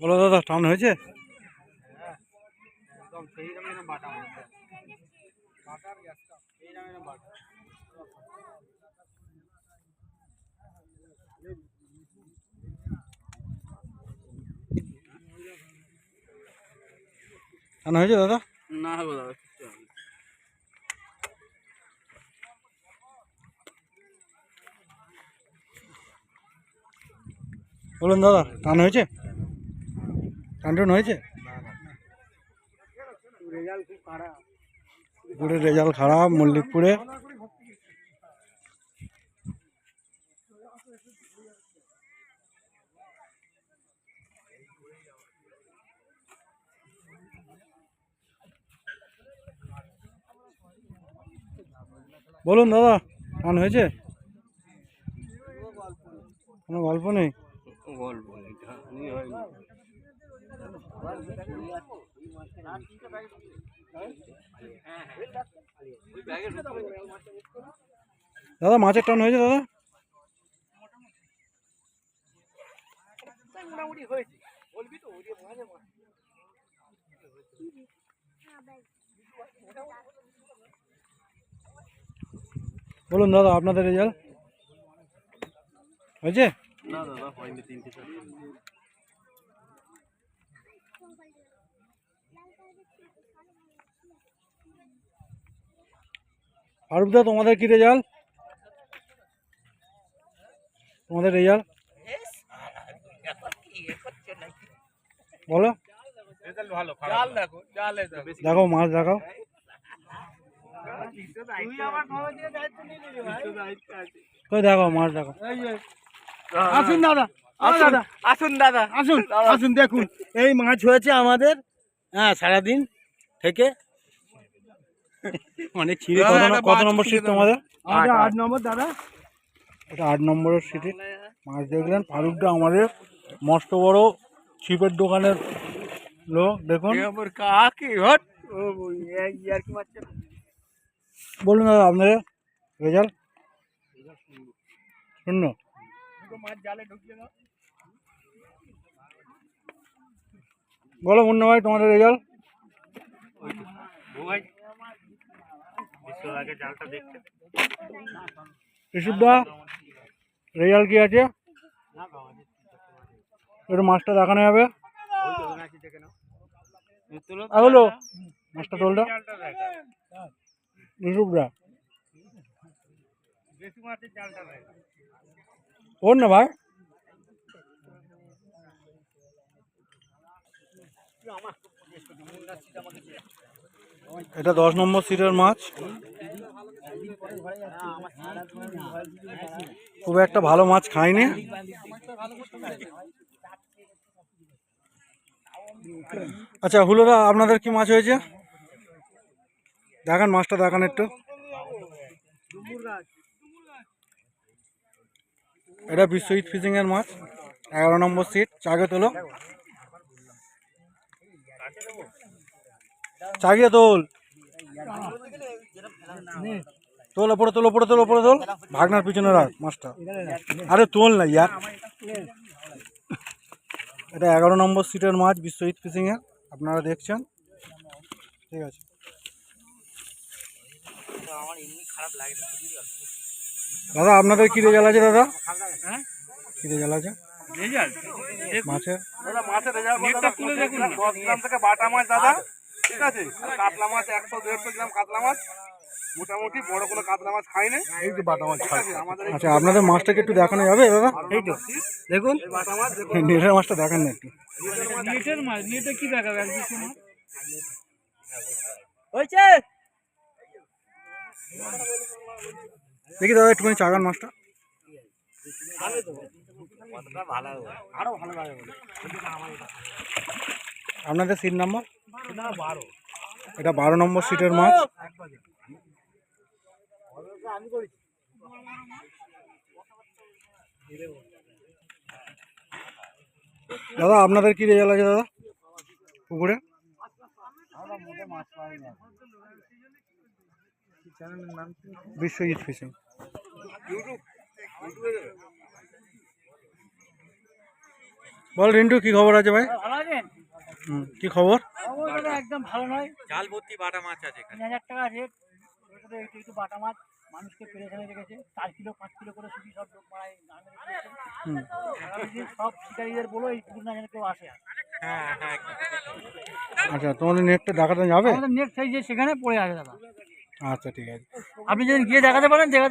বলো দাদা টান হয়েছে? একদম সেই রকম বাটা বাটার গ্যাসটা এই রকম বাটা। টান হয়েছে দাদা? না গো দাদা। বলুন দাদা টান হয়েছে? টান টান হয়েছে? রেজাল্ট খারাপ, মল্লিকপুরে। বলুন দাদা টান হয়েছে? কোনো গল্প নেই। গল্প হয়নি দাদা মাছের টান হয়েছে দাদা? মোটামুটি হয়েছে। বলবি তো ওই মাঝে মাঝে। বলুন দাদা আপনাদের রেজাল্ট? হয়েছে? না দাদা হয়নি তিনটে চারটে ফারুক দা তোমাদের কি রেজাল্ট তোমাদের রেজাল্ট বলো। দেখো মাছ দেখাও। দেখো মাছ দেখো। আসুন দাদা। আসুন দাদা। আসুন দাদা। আসুন আসুন দেখুন। এই মাছ হয়েছে আমাদের হ্যাঁ সারাদিন থেকে। মানে ছিঁড়ে কত কত নম্বর সিট তোমাদের? আমাদের আট। নম্বর দাদা। এটা আট নম্বরের সিটে। মাছ দেখলেন ফারুকটা আমাদের মস্ত বড় ছিপের দোকানের লোক দেখুন। বলুন দাদা আপনাদের রেজাল্ট? শূন্য। দুটো মাছ জালে ঢুকিয়ে দাও। বলো মুন্না ভাই তোমাদের রেজাল্ট? ভাই আগে জালটা রেজাল্ট কি আছে? একটু মাছটা দেখানো যাবে। এগুলো মাছটা তোলটা। ঋষভদা বেশি মাছের জালটা ওর না ভাই এটা দশ নম্বর সিটের মাছ। খুব একটা ভালো মাছ খাইনি। আচ্ছা হুলোদা আপনাদের কি মাছ হয়েছে? দেখান, মাছটা দেখান একটু। এটা বিশ্বজিৎ ফিশিং এর মাছ এগারো নম্বর সিট চাগে তোলো। চাগিয়ে তোল। তোল ওপরে তোল ওপরে তোল ওপরে, তোল। ভাগনার পিছনে রাখ, মাছটা। আরে তোল না ইয়ার। এটা এগারো নম্বর সিটের মাছ বিশ্বজিৎ ফিশিং এর আপনারা দেখছেন। ঠিক আছে। আমার এমনি খারাপ লাগে দাদা আপনাদের কি রেজাল্ট আছে দাদা? কি রেজাল্ট? আছে মাছের? দাদা মাছের রেজাল্ট নেটটা খুলে দেখুন দশ গ্রাম থেকে বাটা মাছ দাদা। ঠিক আছে? কাতলা মাছ একশো দেড়শো গ্রাম কাতলা মাছ। মোটামুটি বড় কোনো কাতলা মাছ খাই না এই যে বাটা মাছ খাই। আচ্ছা আপনাদের মাছটাকে একটু দেখানো যাবে দাদা? এই তো। দেখুন। বাটা মাছ নেটের মাছটা দেখান না একটু। নেটের মাছ নেটে কি দেখাবে এক দুশো মাছ হয়েছে? দেখি দাদা একটুখানি চাগান মাছটা। আপনাদের সিট নাম্বার এটা বারো নম্বর সিটের মাছ। দাদা আপনাদের কি রেজাল্ট আছে দাদা পুকুরে? চ্যানেলের নাম কি? বিশ্বজিৎ ফিশিং। বল রিন্টু কি খবর আছে ভাই? ভালো আছেন? হুম, কি খবর? খবরটা একদম ভালো নয়। জাল ভর্তি বাটা মাছ আছে এখানে। তিন হাজার টাকা রেট একটু একটু বাটা মাছ মানুষকে পেরেছানে রেখেছে। চার কিলো পাঁচ কিলো করে শুধু সব লোক মারায় সব শিকারীদের বলো এই পুকুর না যেন কেউ আসে। হ্যাঁ হ্যাঁ আচ্ছা তোমাদের নেটটা দেখাতে যাবে? আমাদের নেট সেই যে সেখানে পড়ে আছে দাদা। আচ্ছা ঠিক আছে। আপনি যদি গিয়ে দেখাতে পারেন দেখা